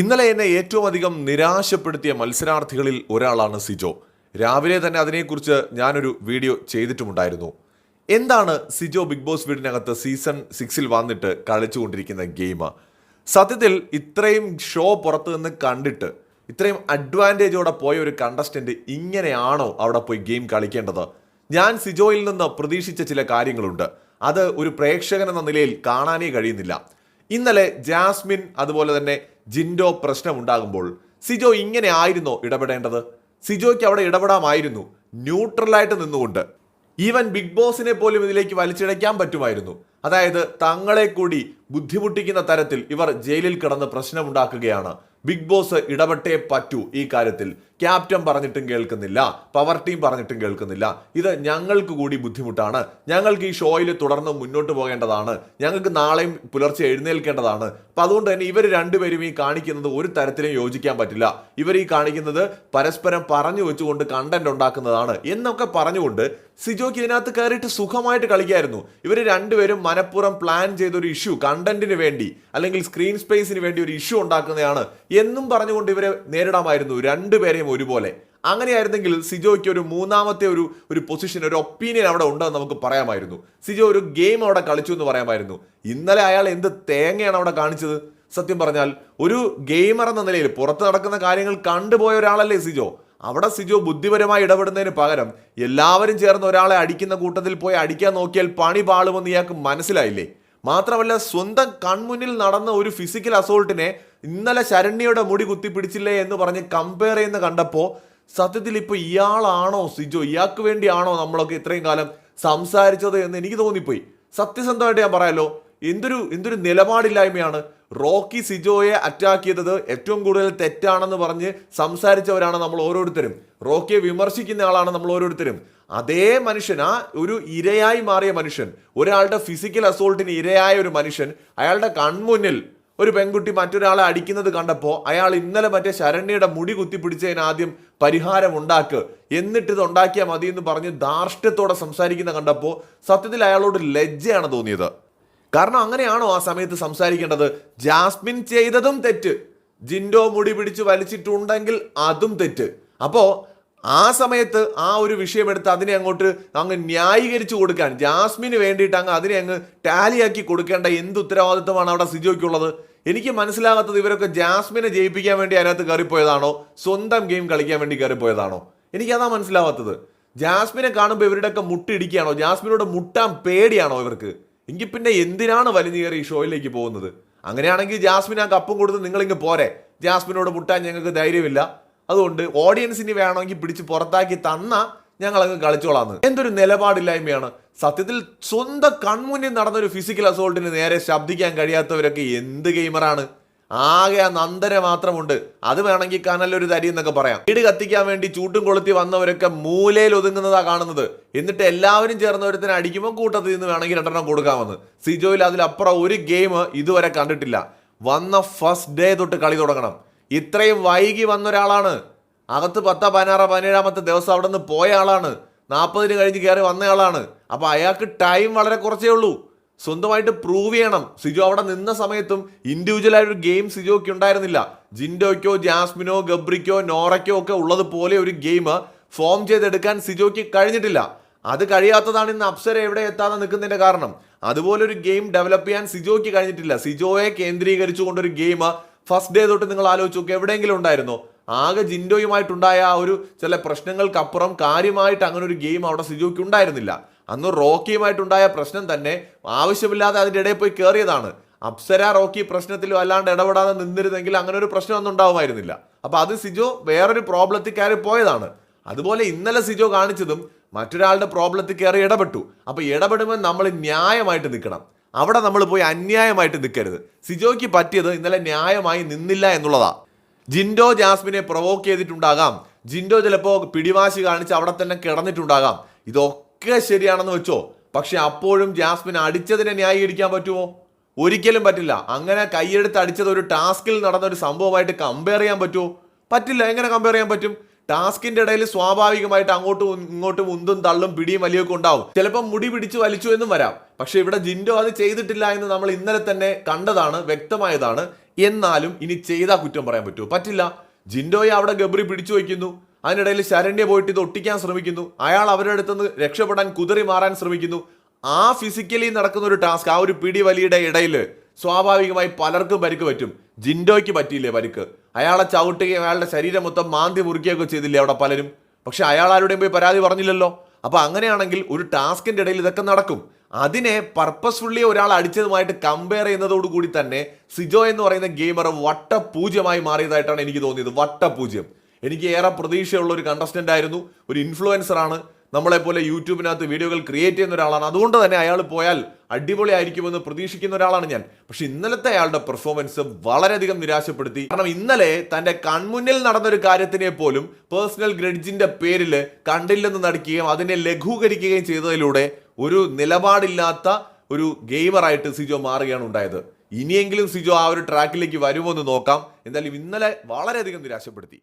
ഇന്നലെ എന്നെ ഏറ്റവും അധികം നിരാശപ്പെടുത്തിയ മത്സരാർത്ഥികളിൽ ഒരാളാണ് സിജോ. രാവിലെ തന്നെ അതിനെക്കുറിച്ച് ഞാനൊരു വീഡിയോ ചെയ്തിട്ടുമുണ്ടായിരുന്നു. എന്താണ് സിജോ ബിഗ് ബോസ് വീടിനകത്ത് സീസൺ സിക്സിൽ വന്നിട്ട് കളിച്ചുകൊണ്ടിരിക്കുന്ന ഗെയിം സത്യത്തിൽ ഇത്രയും ഷോ പുറത്തു നിന്ന് കണ്ടിട്ട് ഇത്രയും അഡ്വാന്റേജോടെ പോയ ഒരു കണ്ടസ്റ്റന്റ് ഇങ്ങനെയാണോ അവിടെ പോയി ഗെയിം കളിക്കേണ്ടത്? ഞാൻ സിജോയിൽ നിന്ന് പ്രതീക്ഷിച്ച ചില കാര്യങ്ങളുണ്ട്. അത് ഒരു പ്രേക്ഷകൻ എന്ന നിലയിൽ കാണാനേ കഴിയുന്നില്ല. ഇന്നലെ ജാസ്മിൻ അതുപോലെ തന്നെ ജിൻഡോ പ്രശ്നമുണ്ടാകുമ്പോൾ സിജോ ഇങ്ങനെ ആയിരുന്നോ ഇടപെടേണ്ടത്? സിജോയ്ക്ക് അവിടെ ഇടപെടാമായിരുന്നു. ന്യൂട്രലായിട്ട് നിന്നുകൊണ്ട്. ഈവൻ ബിഗ് ബോസിനെ പോലും ഇതിലേക്ക് വലിച്ചിഴയ്ക്കാൻ പറ്റുമായിരുന്നു. അതായത് തങ്ങളെ കൂടി ബുദ്ധിമുട്ടിക്കുന്ന തരത്തിൽ ഇവർ ജയിലിൽ കിടന്ന് പ്രശ്നമുണ്ടാക്കുകയാണ്. ബിഗ് ബോസ് ഇടപെട്ടേ പറ്റൂ ഈ കാര്യത്തിൽ. ക്യാപ്റ്റൻ പറഞ്ഞിട്ടും കേൾക്കുന്നില്ല പവർ ടീം പറഞ്ഞിട്ടും കേൾക്കുന്നില്ല. ഇത് ഞങ്ങൾക്ക് കൂടി ബുദ്ധിമുട്ടാണ്. ഞങ്ങൾക്ക് ഈ ഷോയിൽ തുടർന്ന് മുന്നോട്ട് പോകേണ്ടതാണ്. ഞങ്ങൾക്ക് നാളെയും പുലർച്ചെ എഴുന്നേൽക്കേണ്ടതാണ്. അപ്പം അതുകൊണ്ട് തന്നെ ഇവർ രണ്ടുപേരും ഈ കാണിക്കുന്നത് ഒരു തരത്തിലും യോജിക്കാൻ പറ്റില്ല. ഇവർ ഈ കാണിക്കുന്നത് പരസ്പരം പറഞ്ഞു വെച്ചുകൊണ്ട് കണ്ടന്റ് ഉണ്ടാക്കുന്നതാണ് എന്നൊക്കെ പറഞ്ഞുകൊണ്ട് സിജോക്ക് ഇതിനകത്ത് കയറിയിട്ട് സുഖമായിട്ട് കളിക്കായിരുന്നു. ഇവർ രണ്ടുപേരും മനഃപൂർവം പ്ലാൻ ചെയ്തൊരു ഇഷ്യൂ കണ്ടന്റിന് വേണ്ടി അല്ലെങ്കിൽ സ്ക്രീൻ സ്പേസിന് വേണ്ടി ഒരു ഇഷ്യൂ ഉണ്ടാക്കുന്നതാണ് എന്നും പറഞ്ഞുകൊണ്ട് ഇവരെ നേരിടാമായിരുന്നു. രണ്ടുപേരെയും ഒരുപോലെ. അങ്ങനെയായിരുന്നെങ്കിൽ സിജോയ്ക്ക് ഒരു മൂന്നാമത്തെ ഒരു ഒരു പൊസിഷൻ ഒരു ഒപ്പീനിയൻ അവിടെ ഉണ്ടെന്ന് നമുക്ക് പറയാമായിരുന്നു. സിജോ ഒരു ഗെയിം അവിടെ കളിച്ചു എന്ന് പറയാമായിരുന്നു. ഇന്നലെ അയാൾ എന്ത് തേങ്ങയാണ് അവിടെ കാണിച്ചത്? സത്യം പറഞ്ഞാൽ ഒരു ഗെയിമർ എന്ന നിലയിൽ പുറത്ത് നടക്കുന്ന കാര്യങ്ങൾ കണ്ടുപോയ ഒരാളല്ലേ സിജോ. അവിടെ സിജോ ബുദ്ധിപരമായി ഇടപെടുന്നതിന് പകരം എല്ലാവരും ചേർന്ന് ഒരാളെ അടിക്കുന്ന കൂട്ടത്തിൽ പോയി അടിക്കാൻ നോക്കിയാൽ പണി പാളുമെന്ന് ഇയാൾക്ക് മനസ്സിലായില്ലേ? മാത്രമല്ല സ്വന്തം കൺമുന്നിൽ നടന്ന ഒരു ഫിസിക്കൽ അസോൾട്ടിനെ ഇന്നലെ ശരണ്യയുടെ മുടി കുത്തിപ്പിടിച്ചില്ലേ എന്ന് പറഞ്ഞ് കമ്പയർ ചെയ്യുന്ന കണ്ടപ്പോൾ സത്യത്തിൽ ഇപ്പോൾ ഇയാളാണോ സിജോ? ഇയാൾക്ക് വേണ്ടിയാണോ നമ്മളൊക്കെ ഇത്രയും കാലം സംസാരിച്ചത് എന്ന് എനിക്ക് തോന്നിപ്പോയി. സത്യസന്ധമായിട്ട് ഞാൻ പറയാലോ എന്തൊരു എന്തൊരു നിലപാടില്ലായ്മയാണ് റോക്കി സിജോയെ അറ്റാക്ക് ചെയ്തത് ഏറ്റവും കൂടുതൽ തെറ്റാണെന്ന് പറഞ്ഞ് സംസാരിച്ചവരാണ് നമ്മൾ ഓരോരുത്തരും. റോക്കിയെ വിമർശിക്കുന്ന ആളാണ് നമ്മൾ ഓരോരുത്തരും. അതേ മനുഷ്യൻ ആ ഒരു ഇരയായി മാറിയ മനുഷ്യൻ. ഒരാളുടെ ഫിസിക്കൽ അസോൾട്ടിന് ഇരയായ ഒരു മനുഷ്യൻ. അയാളുടെ കൺമുന്നിൽ ഒരു പെൺകുട്ടി മറ്റൊരാളെ അടിക്കുന്നത് കണ്ടപ്പോൾ അയാൾ ഇന്നലെ മറ്റേ ശരണ്യയുടെ മുടി കുത്തിപ്പിടിച്ചതിന് ആദ്യം പരിഹാരം ഉണ്ടാക്ക്. എന്നിട്ട് ഇത് ഉണ്ടാക്കിയാൽ മതി എന്ന് പറഞ്ഞ് ധാർഷ്ട്യത്തോടെ സംസാരിക്കുന്ന കണ്ടപ്പോൾ സത്യത്തിൽ അയാളോട് ലജ്ജയാണ് തോന്നിയത്. കാരണം അങ്ങനെയാണോ ആ സമയത്ത് സംസാരിക്കേണ്ടത്? ജാസ്മിൻ ചെയ്തതും തെറ്റ്. ജിൻഡോ മുടി പിടിച്ച് വലിച്ചിട്ടുണ്ടെങ്കിൽ അതും തെറ്റ്. അപ്പോൾ ആ സമയത്ത് ആ ഒരു വിഷയം എടുത്ത് അതിനെ അങ്ങോട്ട് അങ്ങ് ന്യായീകരിച്ചു കൊടുക്കാൻ ജാസ്മിന് വേണ്ടിയിട്ട് അങ്ങ് അതിനെ അങ്ങ് ടാലിയാക്കി കൊടുക്കേണ്ട എന്ത് ഉത്തരവാദിത്വമാണ് അവിടെ സിജോയ്ക്കുള്ളത്? എനിക്ക് മനസ്സിലാകാത്തത് ഇവരൊക്കെ ജാസ്മിനെ ജയിപ്പിക്കാൻ വേണ്ടി അതിനകത്ത് കയറിപ്പോയതാണോ? സ്വന്തം ഗെയിം കളിക്കാൻ വേണ്ടി കയറിപ്പോയതാണോ? എനിക്കതാ മനസ്സിലാവാത്തത്. ജാസ്മിനെ കാണുമ്പോൾ ഇവരുടെയൊക്കെ മുട്ടിടിക്കുകയാണോ? ജാസ്മിനോട് മുട്ടാൻ പേടിയാണോ ഇവർക്ക്? എങ്കിൽ പിന്നെ എന്തിനാണ് വലിഞ്ഞേറി ഈ ഷോയിലേക്ക് പോകുന്നത്? അങ്ങനെയാണെങ്കിൽ ജാസ്മിൻ ആ കപ്പും കൊടുത്ത് നിങ്ങളിങ്ങ് പോരെ. ജാസ്മിനോട് മുട്ടാൻ ഞങ്ങൾക്ക് ധൈര്യമില്ല. അതുകൊണ്ട് ഓഡിയൻസിന് വേണമെങ്കിൽ പിടിച്ച് പുറത്താക്കി തന്ന ഞങ്ങൾ അങ്ങ് കളിച്ചോളാന്ന്. എന്തൊരു നിലപാടില്ലായ്മയാണ്. സത്യത്തിൽ സ്വന്തം കൺമുന്നിൽ നടന്ന ഒരു ഫിസിക്കൽ അസോൾട്ടിന് നേരെ ശബ്ദിക്കാൻ കഴിയാത്തവരൊക്കെ എന്ത് ഗെയിമറാണ് ആകെ ആ നന്ദര മാത്രമുണ്ട്. അത് വേണമെങ്കിൽ കനലൊരു തരി എന്നൊക്കെ പറയാം. വീട് കത്തിക്കാൻ വേണ്ടി ചൂട്ടും കൊളുത്തി വന്നവരൊക്കെ മൂലയിൽ ഒതുങ്ങുന്നതാ കാണുന്നത്. എന്നിട്ട് എല്ലാവരും ചേർന്ന് ഒരുത്തിനെ അടിക്കുമ്പോൾ കൂട്ടത്തിൽ നിന്ന് വേണമെങ്കിൽ രണ്ടെണ്ണം കൊടുക്കാമെന്ന്. സിജോയിൽ അതിലപ്പുറം ഒരു ഗെയിം ഇതുവരെ കണ്ടിട്ടില്ല. വന്ന ഫസ്റ്റ് ഡേ തൊട്ട് കളി തുടങ്ങണം. ഇത്രയും വൈകി വന്ന ഒരാളാണ് അകത്ത് പത്ത പതിനാറ് പതിനേഴാമത്തെ ദിവസം അവിടെ നിന്ന് പോയ ആളാണ്. നാൽപ്പതിന് കഴിഞ്ഞ് കയറി വന്നയാളാണ്. അപ്പോൾ അയാൾക്ക് ടൈം വളരെ കുറച്ചേ ഉള്ളൂ. സ്വന്തമായിട്ട് പ്രൂവ് ചെയ്യണം. സിജോ അവിടെ നിന്ന സമയത്തും ഇൻഡിവിജ്വൽ ആയിട്ട് ഒരു ഗെയിം സിജോയ്ക്ക് ഉണ്ടായിരുന്നില്ല. ജിൻഡോയ്ക്കോ ജാസ്മിനോ ഗബ്രിക്കോ നോറയ്ക്കോ ഒക്കെ ഉള്ളത് പോലെ ഒരു ഗെയിം ഫോം ചെയ്തെടുക്കാൻ സിജോയ്ക്ക് കഴിഞ്ഞിട്ടില്ല. അത് കഴിയാത്തതാണ് ഇന്ന് അപ്സര എവിടെ എത്താതെ നിൽക്കുന്നതിന്റെ കാരണം. അതുപോലെ ഒരു ഗെയിം ഡെവലപ്പ് ചെയ്യാൻ സിജോയ്ക്ക് കഴിഞ്ഞിട്ടില്ല. സിജോയെ കേന്ദ്രീകരിച്ചുകൊണ്ട് ഒരു ഗെയിം ഫസ്റ്റ് ഡേ തൊട്ട് നിങ്ങൾ ആലോചിച്ച് നോക്കുക എവിടെയെങ്കിലും ഉണ്ടായിരുന്നോ. ആകെ ജിൻഡോയുമായിട്ടുണ്ടായ ആ ഒരു ചില പ്രശ്നങ്ങൾക്കപ്പുറം കാര്യമായിട്ട് അങ്ങനെ ഒരു ഗെയിം അവിടെ സിജോയ്ക്ക് ഉണ്ടായിരുന്നില്ല. അന്ന് റോക്കിയുമായിട്ടുണ്ടായ പ്രശ്നം തന്നെ ആവശ്യമില്ലാതെ അതിന്റെ ഇടയിൽ പോയി കയറിയതാണ്. അപ്സര റോക്കി പ്രശ്നത്തിലും അല്ലാണ്ട് ഇടപെടാതെ നിന്നിരുന്നെങ്കിൽ അങ്ങനെ ഒരു പ്രശ്നം ഒന്നും ഉണ്ടാവുമായിരുന്നില്ല. അപ്പോൾ അത് സിജോ വേറൊരു പ്രോബ്ലത്തിൽ കയറി പോയതാണ്. അതുപോലെ ഇന്നലെ സിജോ കാണിച്ചതും മറ്റൊരാളുടെ പ്രോബ്ലത്തിൽ കയറി ഇടപെട്ടു. അപ്പോൾ ഇടപെടുമ്പോൾ നമ്മൾ ന്യായമായിട്ട് നിൽക്കണം. അവിടെ നമ്മൾ പോയി അന്യായമായിട്ട് നിൽക്കരുത്. സിജോയ്ക്ക് പറ്റിയത് ഇന്നലെ ന്യായമായി നിന്നില്ല എന്നുള്ളതാ. ജിൻഡോ ജാസ്മിനെ പ്രൊവോക്ക് ചെയ്തിട്ടുണ്ടാകാം. ജിൻഡോ ചിലപ്പോൾ പിടിവാശി കാണിച്ച് അവിടെ തന്നെ കിടന്നിട്ടുണ്ടാകാം. ഇതൊക്കെ ശരിയാണെന്ന് വെച്ചോ. പക്ഷെ അപ്പോഴും ജാസ്മിൻ അടിച്ചതിനെ ന്യായീകരിക്കാൻ പറ്റുമോ? ഒരിക്കലും പറ്റില്ല. അങ്ങനെ കൈയെടുത്ത് അടിച്ചത് ഒരു ടാസ്കിൽ നടന്ന ഒരു സംഭവമായിട്ട് കമ്പയർ ചെയ്യാൻ പറ്റുമോ? പറ്റില്ല. എങ്ങനെ കമ്പയർ ചെയ്യാൻ പറ്റും? ടാസ്കിന്റെ ഇടയിൽ സ്വാഭാവികമായിട്ട് അങ്ങോട്ടും ഇങ്ങോട്ടും ഉന്തും തള്ളും പിടിയും വലിയൊക്കെ ഉണ്ടാവും. ചിലപ്പോൾ മുടി പിടിച്ച് വലിച്ചു എന്നും വരാം. പക്ഷെ ഇവിടെ ജിൻഡോ അത് ചെയ്തിട്ടില്ല എന്ന് നമ്മൾ ഇന്നലെ തന്നെ കണ്ടതാണ് വ്യക്തമായതാണ്. എന്നാലും ഇനി ചെയ്താൽ കുറ്റം പറയാൻ പറ്റുമോ? പറ്റില്ല. ജിൻഡോയെ അവിടെ ഗബ്രി പിടിച്ചു വയ്ക്കുന്നു. അതിനിടയിൽ ശരണ്യ പോയിട്ട് ഇത് ഒട്ടിക്കാൻ ശ്രമിക്കുന്നു. അയാൾ അവരുടെ അടുത്ത് നിന്ന് രക്ഷപ്പെടാൻ കുതിറി മാറാൻ ശ്രമിക്കുന്നു. ആ ഫിസിക്കലി നടക്കുന്ന ഒരു ടാസ്ക് ആ ഒരു പിടി വലിയുടെ ഇടയിൽ സ്വാഭാവികമായി പലർക്കും പരിക്ക് പറ്റും. ജിൻഡോയ്ക്ക് പറ്റിയില്ലേ പരിക്ക്? അയാളെ ചവിട്ടുകയും അയാളുടെ ശരീരം മൊത്തം മാന്തി മുറിക്കുകയൊക്കെ ചെയ്തില്ലേ അവിടെ പലരും? പക്ഷെ അയാൾ ആരുടെയും പോയി പരാതി പറഞ്ഞില്ലല്ലോ. അപ്പൊ അങ്ങനെയാണെങ്കിൽ ഒരു ടാസ്കിന്റെ ഇടയിൽ ഇതൊക്കെ നടക്കും. അതിനെ പർപ്പസ്ഫുള്ളി ഒരാൾ അടിച്ചതുമായിട്ട് കമ്പയർ ചെയ്യുന്നതോടുകൂടി തന്നെ സിജോ എന്ന് പറയുന്ന ഗെയിമർ വട്ടപൂജ്യമായി മാറിയതായിട്ടാണ് എനിക്ക് തോന്നിയത്. വട്ടപൂജ്യം. എനിക്ക് ഏറെ പ്രതീക്ഷയുള്ള ഒരു കണ്ടസ്റ്റന്റ് ആയിരുന്നു. ഒരു ഇൻഫ്ലുവൻസർ ആണ്. നമ്മളെപ്പോലെ യൂട്യൂബിനകത്ത് വീഡിയോകൾ ക്രിയേറ്റ് ചെയ്യുന്ന ഒരാളാണ്. അതുകൊണ്ട് തന്നെ അയാൾ പോയാൽ അടിപൊളി ആയിരിക്കുമെന്ന് പ്രതീക്ഷിക്കുന്ന ഒരാളാണ് ഞാൻ. പക്ഷെ ഇന്നലത്തെ അയാളുടെ പെർഫോമൻസ് വളരെയധികം നിരാശപ്പെടുത്തി. കാരണം ഇന്നലെ തന്റെ കൺമുന്നിൽ നടന്നൊരു കാര്യത്തിനെ പോലും പേഴ്സണൽ ഗ്രഡ്ജിന്റെ പേരിൽ കണ്ടില്ലെന്ന് നടിക്കുകയും അതിനെ ലഘൂകരിക്കുകയും ചെയ്തതിലൂടെ ഒരു നിലപാടില്ലാത്ത ഒരു ഗെയിമറായിട്ട് സിജോ മാറുകയാണ് ഉണ്ടായത്. ഇനിയെങ്കിലും സിജോ ആ ഒരു ട്രാക്കിലേക്ക് വരുമോ എന്ന് നോക്കാം. എന്തായാലും ഇന്നലെ വളരെയധികം നിരാശപ്പെടുത്തി.